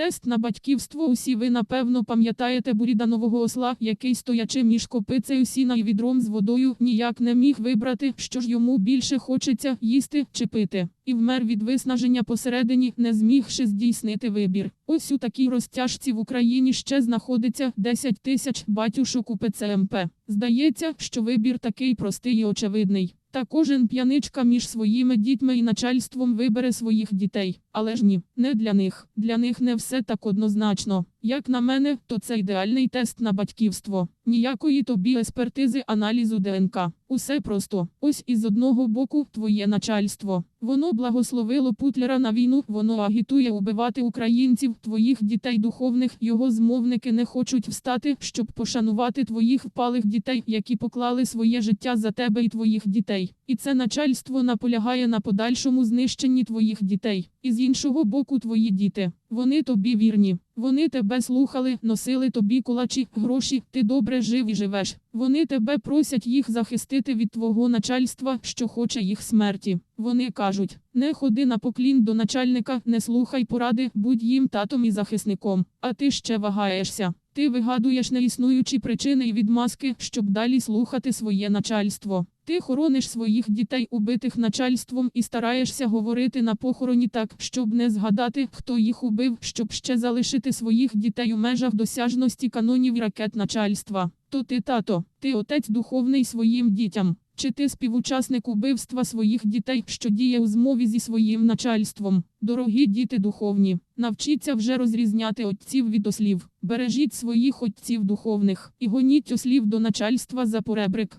Тест на батьківство усі ви напевно пам'ятаєте буріданового осла, який стоячи між копицею сіна і відром з водою, ніяк не міг вибрати, що ж йому більше хочеться їсти чи пити. І вмер від виснаження посередині, не змігши здійснити вибір. Ось у такій розтяжці в Україні ще знаходиться 10 тисяч батюшок у ПЦМП. Здається, що вибір такий простий і очевидний. Та кожен п'яничка між своїми дітьми і начальством вибере своїх дітей. Але ж ні, не для них. Для них не все так однозначно. Як на мене, то це ідеальний тест на батьківство. Ніякої тобі експертизи аналізу ДНК. Усе просто. Ось із одного боку твоє начальство. Воно благословило Путлера на війну, воно агітує убивати українців, твоїх дітей духовних, його змовники не хочуть встати, щоб пошанувати твоїх впалих дітей, які поклали своє життя за тебе і твоїх дітей. І це начальство наполягає на подальшому знищенні твоїх дітей. І з іншого боку, твої діти. Вони тобі вірні. Вони тебе слухали, носили тобі кулачі, гроші, ти добре жив і живеш. Вони тебе просять їх захистити від твого начальства, що хоче їх смерті. Вони кажуть: не ходи на поклін до начальника, не слухай поради, будь їм татом і захисником. А ти ще вагаєшся. Ти вигадуєш неіснуючі причини і відмазки, щоб далі слухати своє начальство. Ти хорониш своїх дітей, убитих начальством, і стараєшся говорити на похороні так, щоб не згадати, хто їх убив, щоб ще залишити своїх дітей у межах досяжності канонів ракет начальства. То ти, тато, ти отець духовний своїм дітям. Чи ти співучасник убивства своїх дітей, що діє у змові зі своїм начальством? Дорогі діти духовні, навчіться вже розрізняти отців від ослів. Бережіть своїх отців духовних і гоніть ослів до начальства за поребрик.